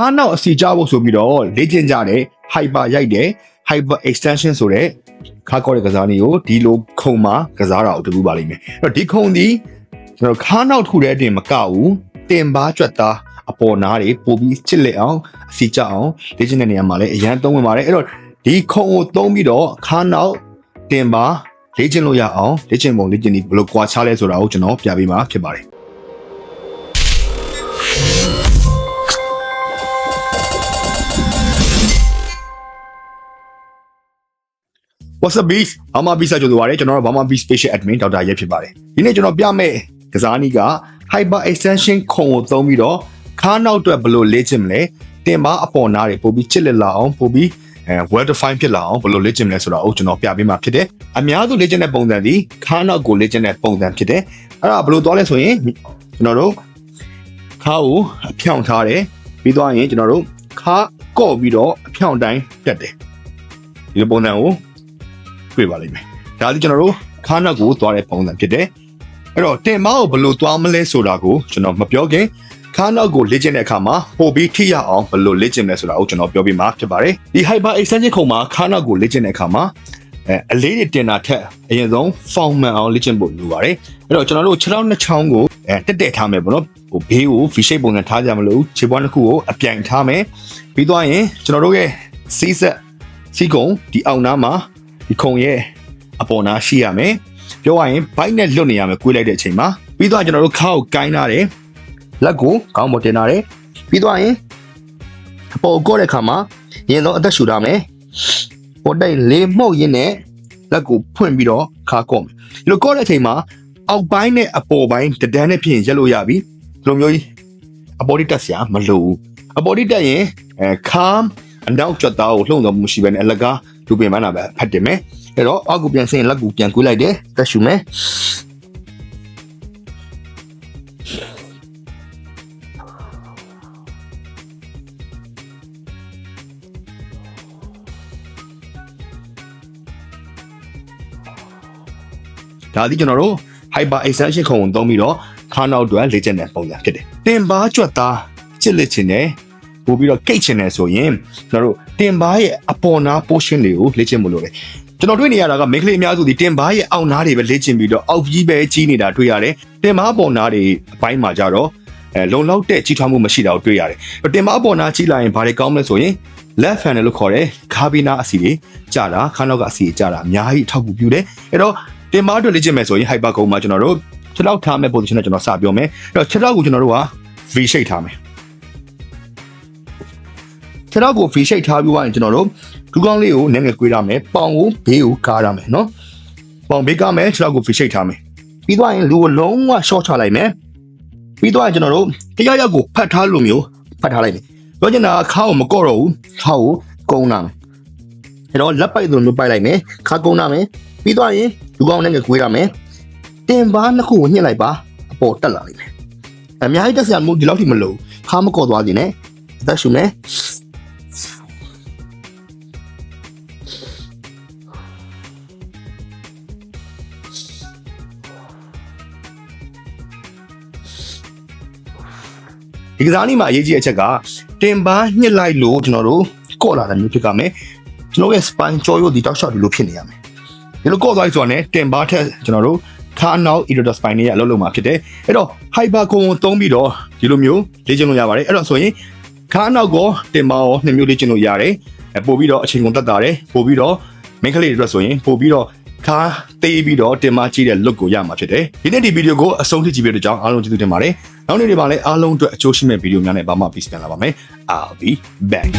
ခါနောက်အစီကြဖို့ဆိုပြီးတော့လေ့ကျင့်ကြတယ် hyper ရိုက်တယ် hyper extension ဆိုတဲ့ခါကောတဲ့ကစားနည်းကိုဒီလိုခုံမှာကစားတာကိုတူပါလိမ့်မယ်အဲ့တော့ဒီခုံဒီကျွန်တော်ခါနောက်တစ်ခုတည်းအတင်မကဘူးတင်ပါကြွက်သားအပေါ်နားတွေပို့ပြီးချစ်လက်အောင်အစီကြအောင်လေ့ကျင့်တဲ့နေရာမှာလည်းအရန်သုံးဝင်ပါတယ်အဲ့တော့ဒီခုံကိုသုံးပြီးတော့ခါနောက်တင်ပါလေ့ကျင့်လို့ရအောင်လေ့ကျင့်ပုံလေ့ကျင့်ဒီဘယ်လိုကွာခြားလဲဆိုတာကိုကျွန်တော်ပြပေးမှာဖြစ်ပါတယ် What's up beast ဘာမှ beast ကြိုဆိုပါရစေကျွန်တော်တို့ဘာမှ beast special admin ဒေါက်တာရဲဖြစ်ပါတယ်ဒီနေ့ကျွန်တော်ပြမယ့်ကစားနည်းက hyper extension ခုံကိုသုံးပြီးတော့ခါနောက်အတွက်ဘယ်လိုလေ့ကျင့်မလဲတင်ပါအပေါ်နားတွေပို့ပြီးချစ်လက်လာအောင်ပို့ပြီးအဲ well define ဖြစ်လာအောင်ဘယ်လိုလေ့ကျင့်မလဲဆိုတာကိုကျွန်တော်ပြပေးမှာဖြစ်တယ်အများစုလေ့ကျင့်တဲ့ပုံစံဒီခါနောက်ကိုလေ့ကျင့်တဲ့ပုံစံဖြစ်တယ်အဲ့ဒါဘယ်လိုသွားလဲဆိုရင်ကျွန်တော်တို့ခါကိုအဖြောင့်ထားတယ်ပြီးသွားရင်ကျွန်တော်တို့ခါကော့ပြီးတော့အဖြောင့်တိုင်းတက်တယ်ဒီလိုပုံစံကို တွေ့ပါလိမ့်မယ်။ဒါလည်းကျွန်တော်တို့ခါနောက်ကိုသွားတဲ့ပုံစံဖြစ်တယ်။အဲ့တော့တင်မောက်ကိုဘယ်လိုသွားမလဲဆိုတာကိုကျွန်တော်မပြောခင်ခါနောက်ကိုလေ့ကျင့်တဲ့အခါမှာပို့ပြီးထိရအောင်ဘယ်လိုလေ့ကျင့်မလဲဆိုတာကိုကျွန်တော်ပြောပြမှာဖြစ်ပါတယ်။ဒီ hyper extension ခုံမှာခါနောက်ကိုလေ့ကျင့်တဲ့အခါမှာအဲအလေးတွေတင်တာထက်အရင်ဆုံး form မှန်အောင်လေ့ကျင့်ဖို့လိုပါတယ်။အဲ့တော့ကျွန်တော်တို့ခြေထောက်နှစ်ချောင်းကိုအဲတက်တက်ထားမယ်ပေါ့နော်။ဟိုဘေးကို V shape ပုံစံထားကြမလို့ခြေပွားတစ်ခုကိုအပြိုင်ထားမယ်။ပြီးသွားရင်ကျွန်တော်တို့ရဲ့စီးဆက်စီကုံဒီအောင်နားမှာ ဒီခုံရဲ့အပေါ်နာရှိရမယ်ပြောရရင်ဘိုက်နဲ့လွတ်နေရမယ်ကွေးလိုက်တဲ့အချိန်မှာပြီးတော့ကျွန်တော်တို့ခါကိုကိုင်းထားတယ်လက်ကိုခေါင်းပေါ်တင်ထားတယ်ပြီးတော့ရင်အပေါ်ကော့တဲ့ခါမှာရင်တော့အသက်ရှူထားမယ်ပေါ်တိုက်လေးမှုတ်ရင်းနဲ့လက်ကိုဖွင့်ပြီးတော့ခါကော့မယ်ဒီလိုကော့တဲ့အချိန်မှာအောက်ပိုင်းနဲ့အပေါ်ပိုင်းတဒန်းနဲ့ဖြစ်ရင်ရက်လို့ရပြီဒီလိုမျိုးကြီးအပေါ်တိတက်စရာမလိုဘူးအပေါ်တိတက်ရင်အဲခါအနောက်ကြွက်သားကိုလှုံ့တော်မှုရှိပဲနဲ့အလကား လူပင်မနာပဲဖတ်တင်မယ်အဲ့တော့အောက်ကိုပြန်ဆင်းရင်လက်ကိုပြန်ကွေးလိုက်တယ်တက်ရှူမယ်ဒါသည်ကျွန်တော်တို့ hyper extension ခုံကိုသုံးပြီးတော့ခါနောက်အတွက်လေ့ကျင့်တဲ့ပုံစံဖြစ်တယ်တင်ပါကြွက်သားချစ်လက်ချင်တယ် ပို့ပြီးတော့ကိတ်ချင်တယ်ဆိုရင်ကျွန်တော်တို့တင်ပါရဲ့အပေါ်နာ portion တွေကိုလေ့ကျင့်မှုလို့လေကျွန်တော်တွေ့နေရတာကမိန်းကလေးအများစုဒီတင်ပါရဲ့အောက်နားတွေပဲလေ့ကျင့်ပြီးတော့အောက်ကြီးပဲကြီးနေတာတွေ့ရတယ်တင်ပါပေါ်နာတွေအပိုင်းမှာကြတော့အဲလုံလောက်တဲ့ကြီးထွားမှုမရှိတာကိုတွေ့ရတယ်တင်ပါပေါ်နာကြီးလာရင်ဘာတွေကောင်းမလဲဆိုရင် left hand လို့ခေါ်တဲ့ခါဘီနာအစီတွေကြာတာခါနောက်ကအစီတွေကြာတာအများကြီးအထောက်အကူပြုတယ်အဲ့တော့တင်ပါအတွက်လေ့ကျင့်မယ်ဆိုရင် hyper ကုန်းမှာကျွန်တော်တို့ခြေထောက်ထားမဲ့ position နဲ့ကျွန်တော်စပြောမယ်အဲ့တော့ခြေထောက်ကိုကျွန်တော်တို့က V shape ထားမယ် ခြေထောက်ကို V shape ထားပြီးသွားရင်ကျွန်တော်တို့ဒူးကောင်းလေးကိုနည်းနည်းကွေးရမယ်ပေါင်ကိုဘေးကိုကားရမယ်နော်ပေါင်ဘေးကားမယ်ခြေထောက်ကို V shape ထားမယ်ပြီးသွားရင်လူကိုလုံးဝ short ချလိုက်မယ်ပြီးသွားရင်ကျွန်တော်တို့တရားရောက်ကိုဖတ်ထားလို့မျိုးဖတ်ထားလိုက်မယ်ပြောချင်တာကခါကိုမကော့တော့ဘူးခါကိုကုန်းလာမယ်အဲ့တော့လက်ပိုက်လိုမျိုးပိုက်လိုက်မယ်ခါကုန်းလာမယ်ပြီးသွားရင်လူကောင်းနဲ့ကွေးရမယ်တင်ပါနှစ်ခုကိုညှစ်လိုက်ပါအပေါ်တက်လာလိမ့်မယ်အများကြီးတက်စရာမို့ဒီလောက်ထိမလိုခါမကော့သွားစေနဲ့အသက်ရှူမ ဒီကစားနည်းမှာအရေးကြီးတဲ့အချက်ကတင်ပါညှစ်လိုက်လို့ကျွန်တော်တို့ကော့လာတဲ့မျိုးဖြစ်ကမယ်ကျွန်တော်ရဲ့ spine ကြောရိုးဒီတောက်လျှောက်ဒီလိုဖြစ်နေရမယ်ဒီလိုကော့သွားပြီဆိုတာနဲ့တင်ပါထက်ကျွန်တော်တို့ခါနောက် iridotor spine တွေကအလုပ်လုပ်မှာဖြစ်တယ်အဲ့တော့ hyper ကိုသုံးပြီးတော့ဒီလိုမျိုးလေ့ကျင့်လို့ရပါတယ်အဲ့တော့ဆိုရင်ခါနောက်ကောတင်ပါရောနှစ်မျိုးလေ့ကျင့်လို့ရတယ်အဲပို့ပြီးတော့အချိန်ကုန်တက်တာတယ်ပို့ပြီးတော့ main ကလေးတွေအတွက်ဆိုရင်ပို့ပြီးတော့ခါသေးပြီးတော့တင်မကြည့်တဲ့ look ကိုရမှာဖြစ်တယ်ဒီနေ့ဒီဗီဒီယိုကိုအဆုံးထိကြည့်ပေးတဲ့ကြောင်းအားလုံးကျေးဇူးတင်ပါတယ် နောက်နေ့တွေမှာလည်းအားလုံးအတွက်အကျိုးရှိမဲ့ဗီဒီယိုများနဲ့ဘာမှပြီးပြန်လာပါမယ် I'll be back